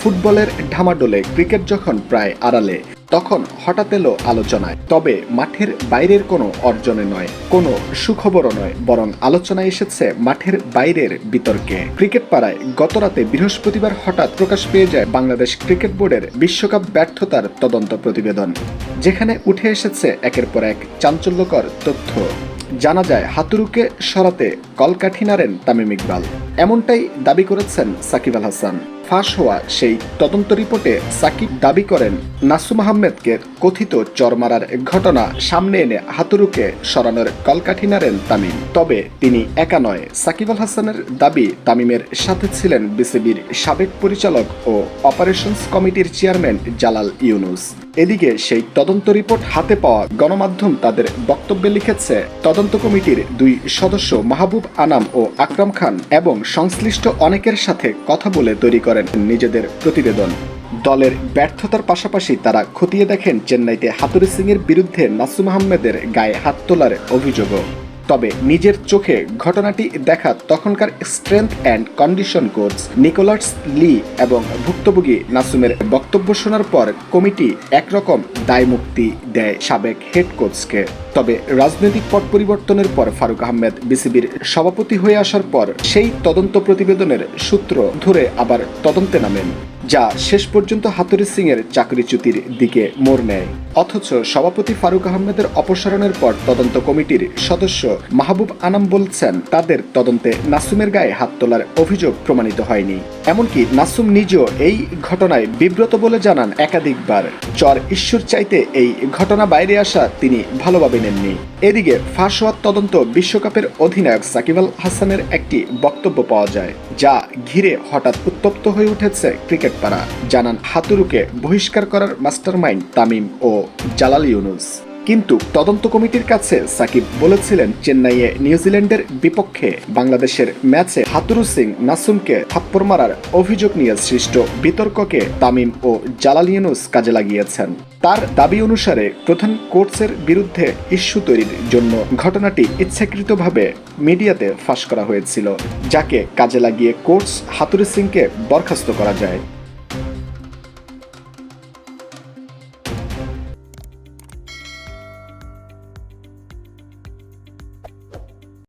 ফুটবলের ঢামাডোলে ক্রিকেট যখন প্রায় আড়ালে, তখন হঠাৎ এলো আলোচনায়। তবে মাঠের বাইরের কোনো অর্জনে নয়, কোনো সুখবরও নয়, বরং আলোচনায় এসেছে মাঠের বাইরের বিতর্কে। ক্রিকেট পাড়ায় গতরাতে বৃহস্পতিবার হঠাৎ প্রকাশ পেয়ে যায় বাংলাদেশ ক্রিকেট বোর্ডের বিশ্বকাপ ব্যর্থতার তদন্ত প্রতিবেদন, যেখানে উঠে এসেছে একের পর এক চাঞ্চল্যকর তথ্য। জানা যায়, হাতুরুকে সরাতে কলকাঠি নাড়েন তামিম ইকবাল। এমনটাই দাবি করেছেন সাকিব আল হাসান। ফাঁস হওয়া সেই তদন্ত রিপোর্টে সাকিব দাবি করেন, নাসুম আহমেদকে কথিত চরমারার ঘটনা সামনে এনে হাতুরুকে সরানোর কলকাঠি নাড়েন তামিম। তবে তিনি একা নয়, সাকিব আল হাসানের দাবি তামিমের সাথে ছিলেন বিসিবির সাবেক পরিচালক ও অপারেশনস কমিটির চেয়ারম্যান জালাল ইউনুস। এদিকে সেই তদন্ত রিপোর্ট হাতে পাওয়া গণমাধ্যম তাদের বক্তব্যে লিখেছে, তদন্ত কমিটির দুই সদস্য মাহবুব আনাম ও আকরাম খান এবং সংশ্লিষ্ট অনেকের সাথে কথা বলে তৈরি করেন নিজেদের প্রতিবেদন। দলের ব্যর্থতার পাশাপাশি তারা খতিয়ে দেখেন চেন্নাইতে হাতুরি সিং এর বিরুদ্ধে নাসুম আহমেদের গায়ে হাত তোলার অভিযোগও। তবে নিজের চোখে ঘটনাটি দেখা তখনকার strength and condition coach Nicholas Lee এবং ভুক্তভোগী নাসুমের বক্তব্য শোনার পর কমিটি একরকম দায়মুক্তি দেয় সাবেক হেড কোচকে তবে রাজনৈতিক পট পরিবর্তনের পর ফারুক আহমেদ বিসিবির সভাপতি হয়ে আসার পর সেই তদন্ত প্রতিবেদনের সূত্র ধরে আবার তদন্তে নামেন, যা শেষ পর্যন্ত হাতুরি সিং এর চাকরিচ্যুতির দিকে মোড় নেয়। অথচ সভাপতি ফারুক আহমেদের অপসারণের পর তদন্ত কমিটির সদস্য মাহবুব আনাম বলছেন, তাদের তদন্তে নাসুমের গায়ে হাত তোলার অভিযোগ প্রমাণিত হয়নি। এমনকি নাসুম নিজেও এই ঘটনায় বিব্রত বলে জানান একাধিকবার। চর ঈশ্বর চাইতে এই ঘটনা বাইরে আসা তিনি ভালোভাবে নেননি। এদিকে ফাঁস হওয়ার তদন্ত বিশ্বকাপের অধিনায়ক সাকিব আল হাসানের একটি বক্তব্য পাওয়া যায়, যা ঘিরে হঠাৎ উত্তপ্ত হয়ে উঠেছে ক্রিকেট পাড়া জানান হাতুরুকে বহিষ্কার করার মাস্টারমাইন্ড তামিম ও জালাল ইউনুস। কিন্তু তদন্ত কমিটির কাছে সাকিব বলেছিলেন চেন্নাইয়ে নিউজিল্যান্ডের বিপক্ষে বাংলাদেশের ম্যাচে হাতুরু সিং নাসুমকে থাপ্পড় মারার অভিযোগ নিয়ে সৃষ্ট বিতর্ককে তামিম ও জালাল ইউনুস কাজে লাগিয়েছেন। তার দাবি অনুসারে প্রধান কোর্টসের বিরুদ্ধে ইস্যু তৈরির জন্য ঘটনাটি ইচ্ছাকৃতভাবে মিডিয়াতে ফাঁস করা হয়েছিল, যাকে কাজে লাগিয়ে কোর্টস হাতুরি সিংকে বরখাস্ত করা যায়।